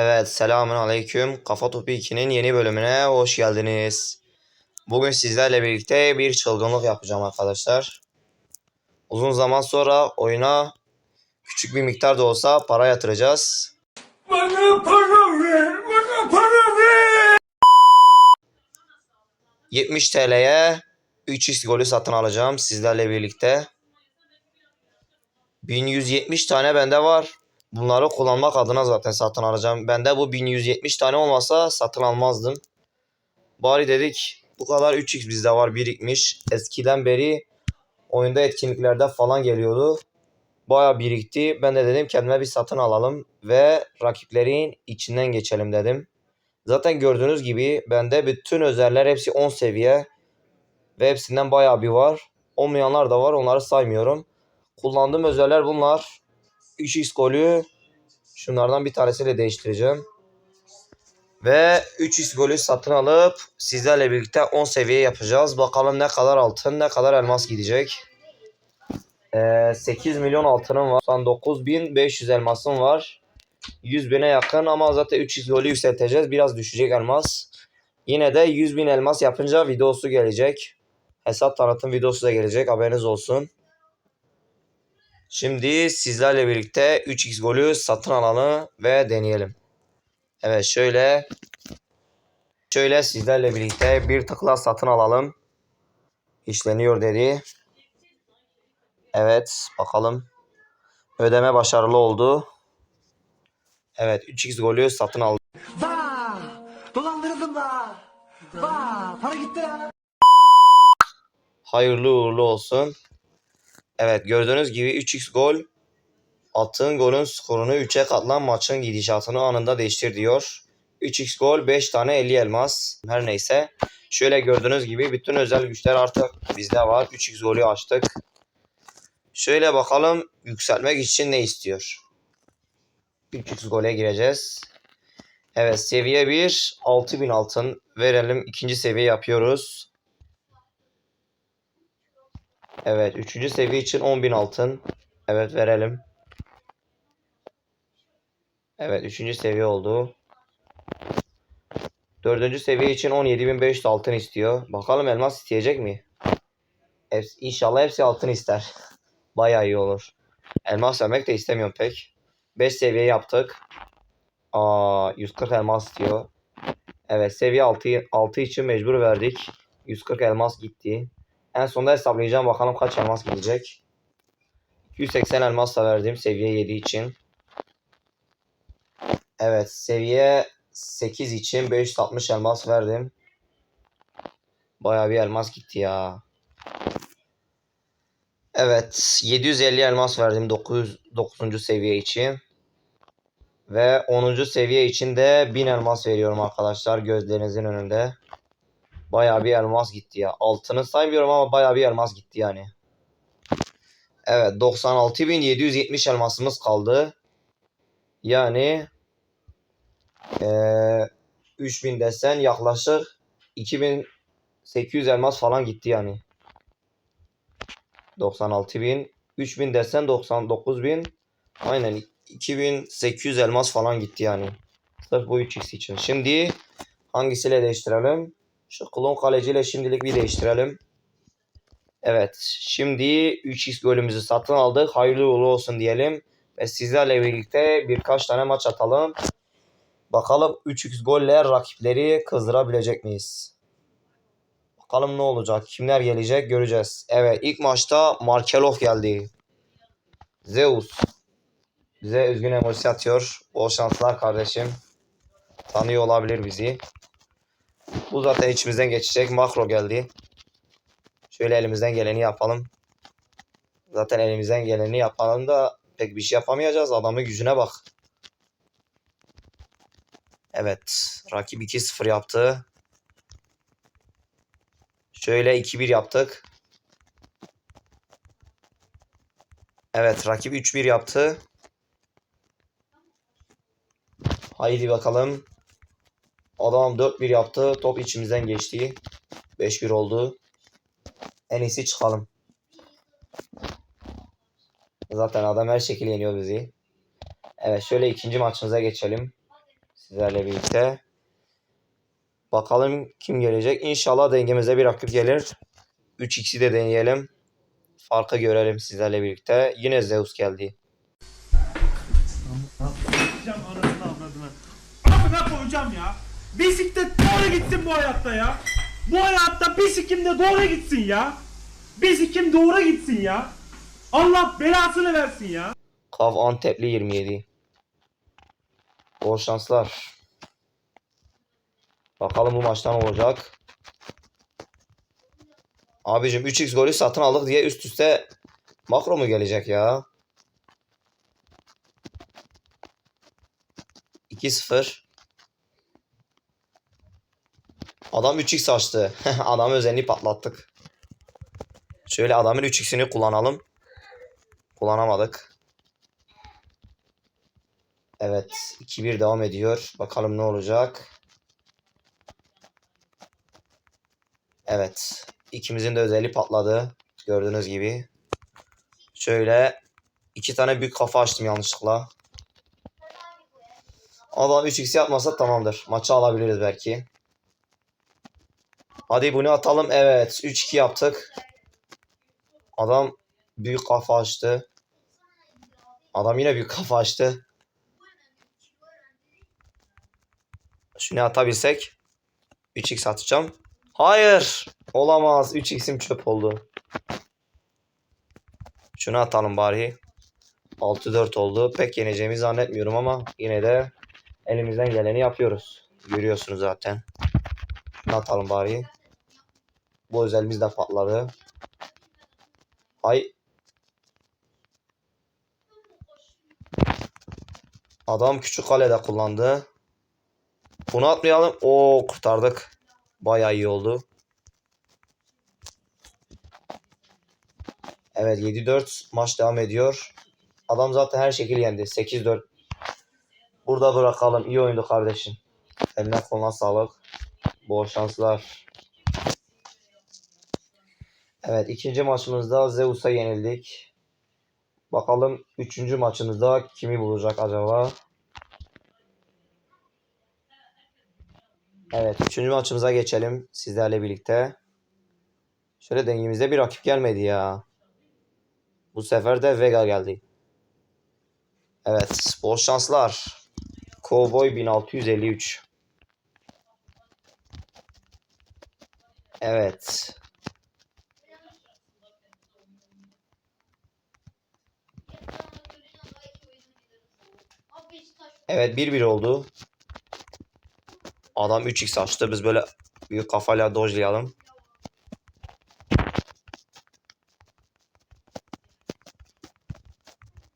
Evet, selamun aleyküm. Kafa Topu 2'nin yeni bölümüne hoş geldiniz. Bugün sizlerle birlikte bir çılgınlık yapacağım arkadaşlar. Uzun zaman sonra oyuna küçük bir miktar da olsa para yatıracağız. Bana para ver, bana para ver. 70 TL'ye 3x golü satın alacağım sizlerle birlikte. 1170 tane bende var. Bunları kullanmak adına zaten satın alacağım. Bende bu 1170 tane olmasa satın almazdım. Bari dedik bu kadar 3x bizde var birikmiş. Eskiden beri oyunda etkinliklerde falan geliyordu. Baya birikti. Ben de dedim kendime bir satın alalım ve rakiplerin içinden geçelim dedim. Zaten gördüğünüz gibi bende bütün özeller hepsi 10 seviye. Ve hepsinden bayağı bir var. Olmayanlar da var onları saymıyorum. Kullandığım özeller bunlar. 3x golü şunlardan bir tanesiyle değiştireceğim. Ve 3x golü satın alıp sizlerle birlikte 10 seviye yapacağız. Bakalım ne kadar altın ne kadar elmas gidecek. Ee, 8 milyon altınım var. 99.500 elmasım var. 100 bine yakın ama zaten 3x golü yükselteceğiz. Biraz düşecek elmas. Yine de 100 bin elmas yapınca videosu gelecek. Hesap tanıtım videosu da gelecek. Haberiniz olsun. Şimdi sizlerle birlikte 3x golü satın alalım ve deneyelim. Evet şöyle şöyle sizlerle birlikte bir tıkla satın alalım. İşleniyor dedi. Evet bakalım. Ödeme başarılı oldu. Evet 3x golü satın aldım. Vah! Dolandırıldım da. Vah! Para gitti lan. Hayırlı uğurlu olsun. Evet gördüğünüz gibi 3x gol attığın golün skorunu 3'e katlan maçın gidişatını anında değiştir diyor. 3x gol 5 tane 50 elmas. Her neyse. Şöyle gördüğünüz gibi bütün özel güçler artık bizde var. 3x golü açtık. Şöyle bakalım yükselmek için ne istiyor. 3x gole gireceğiz. Evet seviye 1 6000 altın verelim. İkinci seviye yapıyoruz. Evet. Üçüncü seviye için 10.000 altın. Evet verelim. Evet. Üçüncü seviye oldu. Dördüncü seviye için 17.500 altın istiyor. Bakalım elmas isteyecek mi? Hepsi, inşallah hepsi altın ister. Bayağı iyi olur. Elmas vermek de istemiyorum pek. 5 seviye yaptık. Aa 140 elmas istiyor. Evet seviye 6, 6 için mecbur verdik. 140 elmas gitti. En sonunda hesaplayacağım bakalım kaç elmas gidecek. 280 elmas da verdim seviye 7 için. Evet seviye 8 için 560 elmas verdim. Baya bir elmas gitti ya. Evet 750 elmas verdim 9, 9. seviye için. Ve 10. seviye için de 1000 elmas veriyorum arkadaşlar gözlerinizin önünde. Bayağı bir elmas gitti ya. Altını saymıyorum ama bayağı bir elmas gitti yani. Evet 96.770 elmasımız kaldı. Yani eee 3000 desen yaklaşık 2800 elmas falan gitti yani. 96.000 3000 desen 99.000 aynen 2800 elmas falan gitti yani. Sırf bu 3x için. Şimdi hangisiyle değiştirelim? Şu klon kaleciyle şimdilik bir değiştirelim. Evet. Şimdi 3x golümüzü satın aldık. Hayırlı uğurlu olsun diyelim. Ve sizlerle birlikte birkaç tane maç atalım. Bakalım 3x golle rakipleri kızdırabilecek miyiz? Bakalım ne olacak? Kimler gelecek göreceğiz. Evet ilk maçta Markelov geldi. Zeus. Bize üzgün emoji atıyor. Bol şanslar kardeşim. Tanıyor olabilir bizi. Bu zaten içimizden geçecek. Makro geldi. Şöyle elimizden geleni yapalım. Zaten elimizden geleni yapalım da pek bir şey yapamayacağız. Adamın gücüne bak. Evet. Rakip 2-0 yaptı. Şöyle 2-1 yaptık. Evet. Rakip 3-1 yaptı. Haydi bakalım. Adam 4-1 yaptı. Top içimizden geçti. 5-1 oldu. En iyisi çıkalım. Zaten adam her şekilde yeniyor bizi. Evet şöyle ikinci maçımıza geçelim. sizlerle birlikte. Bakalım kim gelecek. İnşallah dengemize bir rakip gelir. 3x'i de deneyelim. Farkı görelim sizlerle birlikte. Yine Zeus geldi. Bisiklet doğru gitsin bu hayatta ya. Bu hayatta bisikim de doğru gitsin ya. Bisikim doğru gitsin ya. Allah belasını versin ya. Kav Antepli 27. Bol şanslar. Bakalım bu maçtan olacak. Abicim 3x golü satın aldık diye üst üste makro mu gelecek ya? 2-0. Adam 3x açtı. Adamı özelliği patlattık. Şöyle adamın 3x'ini kullanalım. Kullanamadık. Evet. 2-1 devam ediyor. Bakalım ne olacak. Evet. ikimizin de özelliği patladı. Gördüğünüz gibi. Şöyle iki tane büyük kafa açtım yanlışlıkla. Adam 3x yapmasa tamamdır. Maçı alabiliriz belki. Hadi bunu atalım. Evet. 3-2 yaptık. Adam büyük kafa açtı. Adam yine büyük kafa açtı. Şunu atabilsek 3x atacağım. Hayır. Olamaz. 3x'im çöp oldu. Şunu atalım bari. 6-4 oldu. Pek yeneceğimizi zannetmiyorum ama yine de elimizden geleni yapıyoruz. Görüyorsunuz zaten. Şunu atalım bari. Bu özelimiz de patladı. Ay. Adam küçük kalede kullandı. Bunu atmayalım. Oo kurtardık. Bayağı iyi oldu. Evet 7-4 maç devam ediyor. Adam zaten her şekilde yendi. 8-4. Burada bırakalım. İyi oyundu kardeşim. Eline koluna sağlık. Bol şanslar. Evet ikinci maçımızda Zeus'a yenildik. Bakalım üçüncü maçımızda kimi bulacak acaba? Evet, üçüncü maçımıza geçelim sizlerle birlikte. Şöyle dengemizde bir rakip gelmedi ya. Bu sefer de Vega geldi. Evet, bol şanslar. Cowboy 1653. Evet. Evet 1-1 oldu. Adam 3x açtı. Biz böyle büyük kafayla dojlayalım.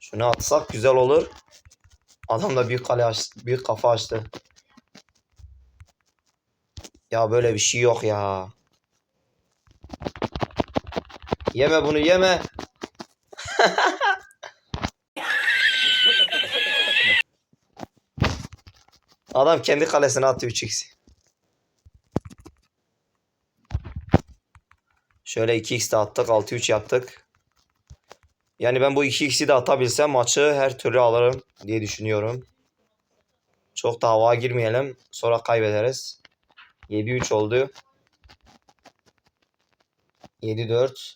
Şunu atsak güzel olur. Adam da büyük kale açtı, büyük kafa açtı. Ya böyle bir şey yok ya. Yeme bunu yeme. Adam kendi kalesine attı 3x. Şöyle 2x de attık. 6-3 yaptık. Yani ben bu 2x'i de atabilsem maçı her türlü alırım diye düşünüyorum. Çok da havaya girmeyelim. Sonra kaybederiz. 7-3 oldu. 7-4.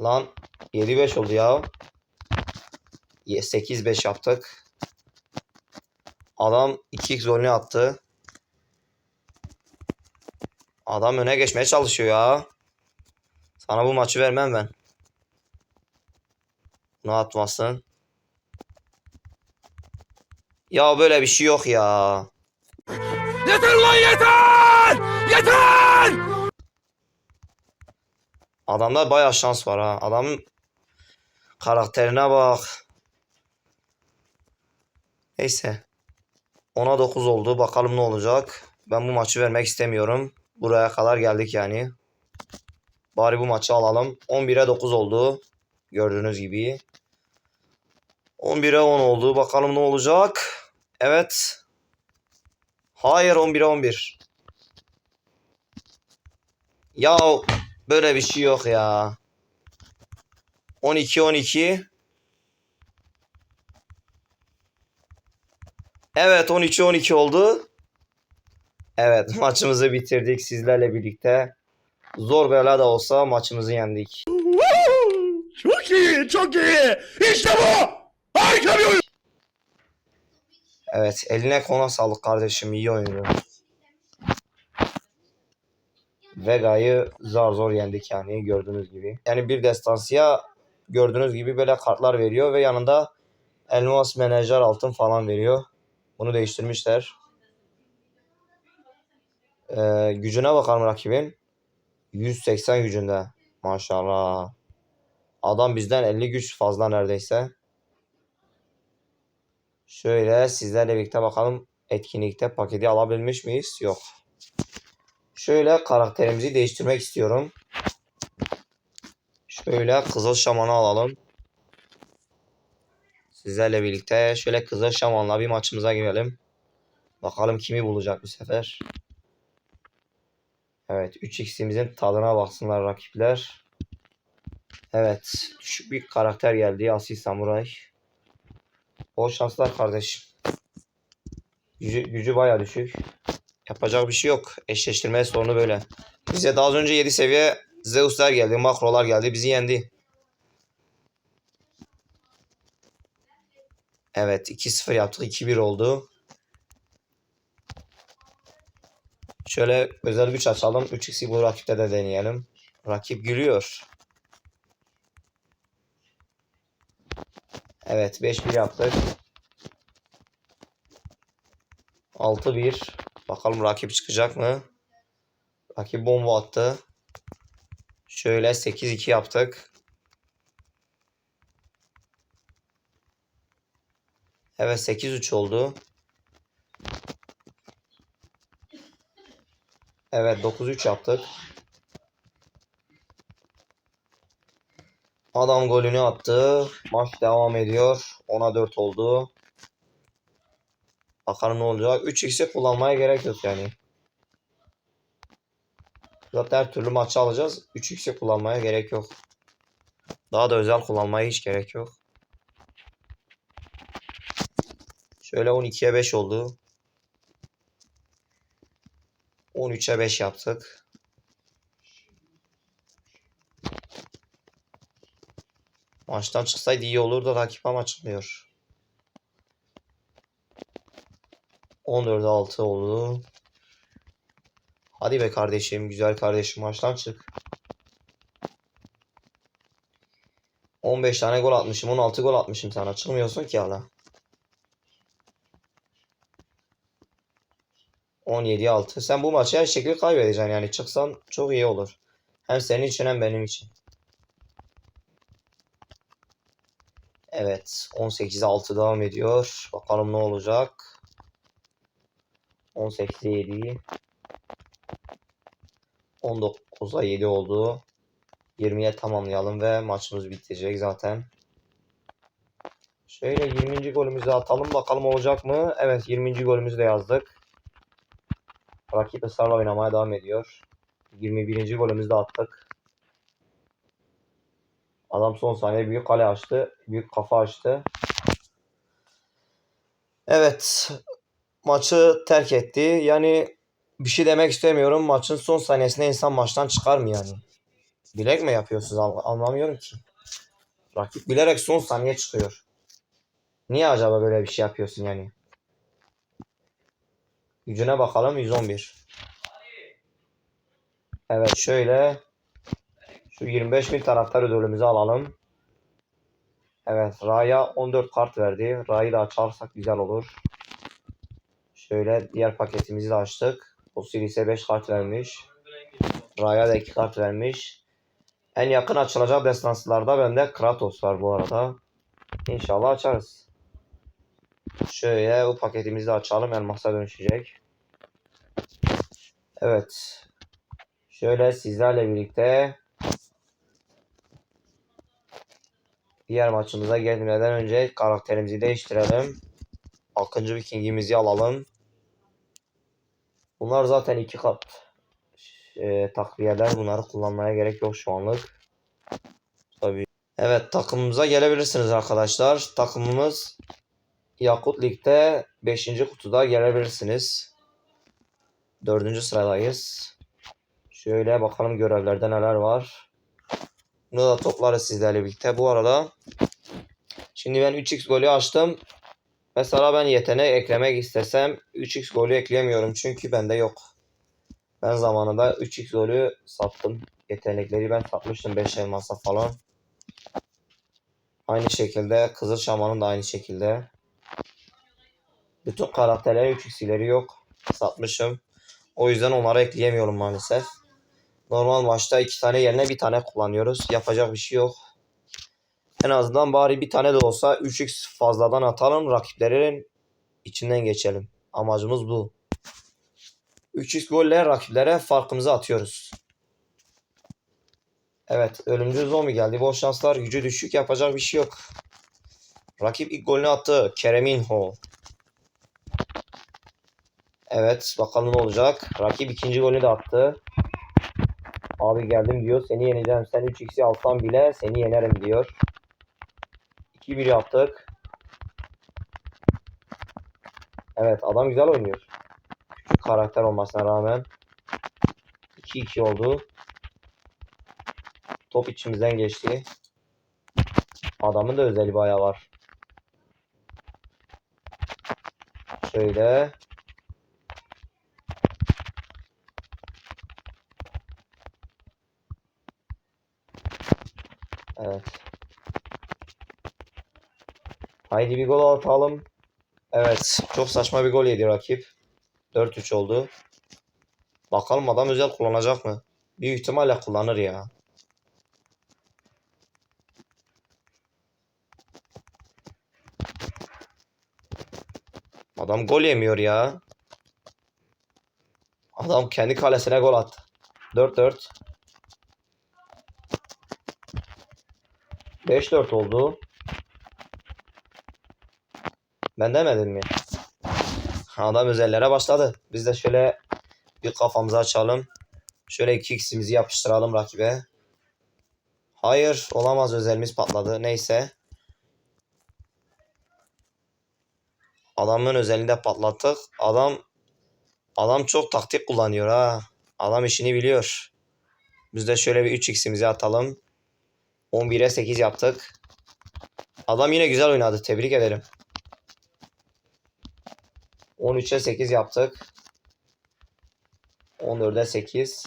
Lan 7-5 oldu ya. 8-5 yaptık. Adam 2x golünü attı. Adam öne geçmeye çalışıyor ya. Sana bu maçı vermem ben. Ne atmasın? Ya böyle bir şey yok ya. Yeter lan yeter! Yeter! Adamda bayağı şans var ha. Adamın karakterine bak. Neyse. 10'a 9 oldu. Bakalım ne olacak. Ben bu maçı vermek istemiyorum. Buraya kadar geldik yani. Bari bu maçı alalım. 11'e 9 oldu. Gördüğünüz gibi. 11'e 10 oldu. Bakalım ne olacak. Evet. Hayır 11'e 11. Ya böyle bir şey yok ya. 12 12. Evet 13'e 12 oldu. Evet maçımızı bitirdik sizlerle birlikte. Zor bela da olsa maçımızı yendik. Çok iyi, çok iyi. İşte bu. Harika bir oyun. Evet eline kona sağlık kardeşim iyi oyundu. Vega'yı zar zor yendik yani gördüğünüz gibi. Yani bir destansıya gördüğünüz gibi böyle kartlar veriyor ve yanında elmas menajer altın falan veriyor. Bunu değiştirmişler. Ee, gücüne bakalım rakibin. 180 gücünde. Maşallah. Adam bizden 50 güç fazla neredeyse. Şöyle sizlerle birlikte bakalım etkinlikte paketi alabilmiş miyiz? Yok. Şöyle karakterimizi değiştirmek istiyorum. Şöyle kızıl şamanı alalım. Sizlerle birlikte şöyle kızıl şamanla bir maçımıza girelim. Bakalım kimi bulacak bu sefer. Evet 3x'imizin tadına baksınlar rakipler. Evet düşük bir karakter geldi Asil Samuray. Bol şanslar kardeşim. Gücü, gücü baya düşük. Yapacak bir şey yok. Eşleştirme sorunu böyle. Bize daha az önce 7 seviye Zeus'lar geldi, makrolar geldi. Bizi yendi. Evet 2-0 yaptık. 2-1 oldu. Şöyle özel güç açalım. 3x'i bu rakipte de deneyelim. Rakip gülüyor. Evet 5-1 yaptık. 6-1. Bakalım rakip çıkacak mı? Rakip bomba attı. Şöyle 8-2 yaptık. Evet 8-3 oldu. Evet 9-3 yaptık. Adam golünü attı. Maç devam ediyor. 10'a 4 oldu. Bakalım ne olacak. 3x'i kullanmaya gerek yok yani. Zaten her türlü maçı alacağız. 3x'i kullanmaya gerek yok. Daha da özel kullanmaya hiç gerek yok. Şöyle 12'ye 5 oldu. 13'e 5 yaptık. Maçtan çıksaydı iyi olur da rakip ama çıkmıyor. 14'e 6 oldu. Hadi be kardeşim, güzel kardeşim maçtan çık. 15 tane gol atmışım, 16 gol atmışım sana. Çıkmıyorsun ki hala. 17'ye 6. Sen bu maçı her şekilde kaybedeceksin yani. Çıksan çok iyi olur. Hem senin için hem benim için. Evet. 18'e 6 devam ediyor. Bakalım ne olacak. 18'e 7. 19'a 7 oldu. 20'ye tamamlayalım ve maçımız bitecek zaten. Şöyle 20. golümüzü atalım bakalım olacak mı? Evet 20. golümüzü de yazdık. Rakip ısrarla oynamaya devam ediyor. 21. golümüzü de attık. Adam son saniye büyük kale açtı. Büyük kafa açtı. Evet. Maçı terk etti. Yani bir şey demek istemiyorum. Maçın son saniyesinde insan maçtan çıkar mı yani? Bilek mi yapıyorsunuz? An- Anlamıyorum ki. Rakip bilerek son saniye çıkıyor. Niye acaba böyle bir şey yapıyorsun yani? Gücüne bakalım 111. Evet şöyle şu 25 bin taraftar ödülümüzü alalım. Evet Ra'ya 14 kart verdi. Ra'yı da açarsak güzel olur. Şöyle diğer paketimizi de açtık. Osiris'e 5 kart vermiş. Ra'ya da 2 kart vermiş. En yakın açılacak destanslarda bende Kratos var bu arada. İnşallah açarız. Şöyle bu paketimizi de açalım. Elmasa dönüşecek. Evet. Şöyle sizlerle birlikte diğer maçımıza gelmeden önce karakterimizi değiştirelim. Akıncı Viking'imizi alalım. Bunlar zaten iki kat e, takviyeler. Bunları kullanmaya gerek yok şu anlık. Tabii. Evet takımımıza gelebilirsiniz arkadaşlar. Takımımız Yakut Lig'de 5. kutuda gelebilirsiniz. 4. sıradayız. Şöyle bakalım görevlerde neler var. Bunu da toplarız sizlerle birlikte. Bu arada şimdi ben 3x golü açtım. Mesela ben yetenek eklemek istesem 3x golü ekleyemiyorum çünkü bende yok. Ben zamanında 3x golü sattım. Yetenekleri ben satmıştım 5 elmasa falan. Aynı şekilde Kızıl Şaman'ın da aynı şekilde. Bütün karakterlerin 3x'leri yok. Satmışım. O yüzden onları ekleyemiyorum maalesef. Normal maçta iki tane yerine bir tane kullanıyoruz. Yapacak bir şey yok. En azından bari bir tane de olsa 3x fazladan atalım. Rakiplerin içinden geçelim. Amacımız bu. 3x golle rakiplere farkımızı atıyoruz. Evet ölümcül zombi geldi. Bol şanslar. Gücü düşük yapacak bir şey yok. Rakip ilk golünü attı. Kereminho. Evet bakalım ne olacak. Rakip ikinci golü de attı. Abi geldim diyor. Seni yeneceğim. Sen 3x'i alsan bile seni yenerim diyor. 2-1 yaptık. Evet adam güzel oynuyor. Küçük karakter olmasına rağmen. 2-2 oldu. Top içimizden geçti. Adamın da özeli bayağı var. Şöyle. Evet. Haydi bir gol atalım. Evet. Çok saçma bir gol yedi rakip. 4-3 oldu. Bakalım adam özel kullanacak mı? Büyük ihtimalle kullanır ya. Adam gol yemiyor ya. Adam kendi kalesine gol attı. 4-4. 5-4 oldu. Ben demedim mi? Adam özellere başladı. Biz de şöyle bir kafamızı açalım. Şöyle iki x'imizi yapıştıralım rakibe. Hayır olamaz özelimiz patladı. Neyse. Adamın özelini de patlattık. Adam adam çok taktik kullanıyor ha. Adam işini biliyor. Biz de şöyle bir 3x'imizi atalım. 11'e 8 yaptık. Adam yine güzel oynadı. Tebrik ederim. 13'e 8 yaptık. 14'e 8.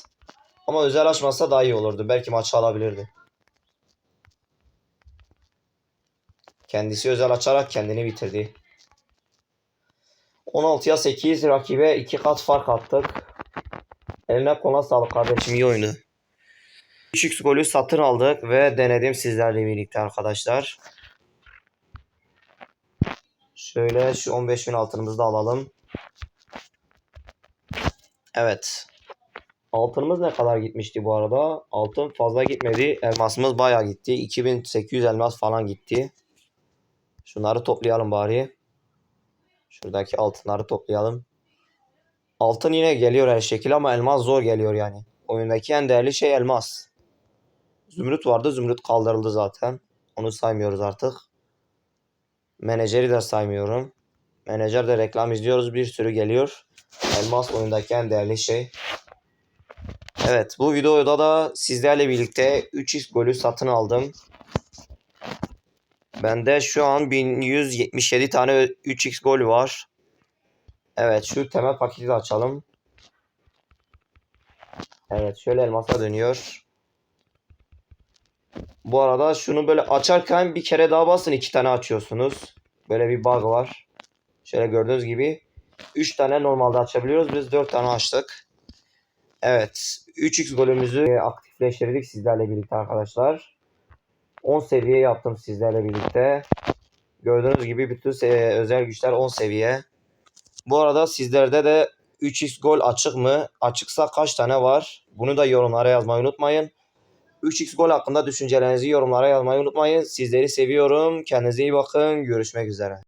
Ama özel açmazsa daha iyi olurdu. Belki maçı alabilirdi. Kendisi özel açarak kendini bitirdi. 16'ya 8 rakibe 2 kat fark attık. Eline koluna sağlık kardeşim iyi oyundu. 3x golü satın aldık ve denedim sizlerle birlikte arkadaşlar. Şöyle şu 15.000 altınımızı da alalım. Evet. Altınımız ne kadar gitmişti bu arada? Altın fazla gitmedi. Elmasımız bayağı gitti. 2800 elmas falan gitti. Şunları toplayalım bari. Şuradaki altınları toplayalım. Altın yine geliyor her şekil ama elmas zor geliyor yani. Oyundaki en değerli şey elmas. Zümrüt vardı. Zümrüt kaldırıldı zaten. Onu saymıyoruz artık. Menajeri de saymıyorum. Menajer de reklam izliyoruz. Bir sürü geliyor. Elmas oyundaki en değerli şey. Evet bu videoda da sizlerle birlikte 3x golü satın aldım. Bende şu an 1177 tane 3x gol var. Evet şu temel paketi de açalım. Evet şöyle elmasa dönüyor. Bu arada şunu böyle açarken bir kere daha basın iki tane açıyorsunuz. Böyle bir bug var. Şöyle gördüğünüz gibi 3 tane normalde açabiliyoruz. Biz 4 tane açtık. Evet. 3x golümüzü aktifleştirdik sizlerle birlikte arkadaşlar. 10 seviye yaptım sizlerle birlikte. Gördüğünüz gibi bütün özel güçler 10 seviye. Bu arada sizlerde de 3x gol açık mı? Açıksa kaç tane var? Bunu da yorumlara yazmayı unutmayın. 3x gol hakkında düşüncelerinizi yorumlara yazmayı unutmayın. Sizleri seviyorum. Kendinize iyi bakın. Görüşmek üzere.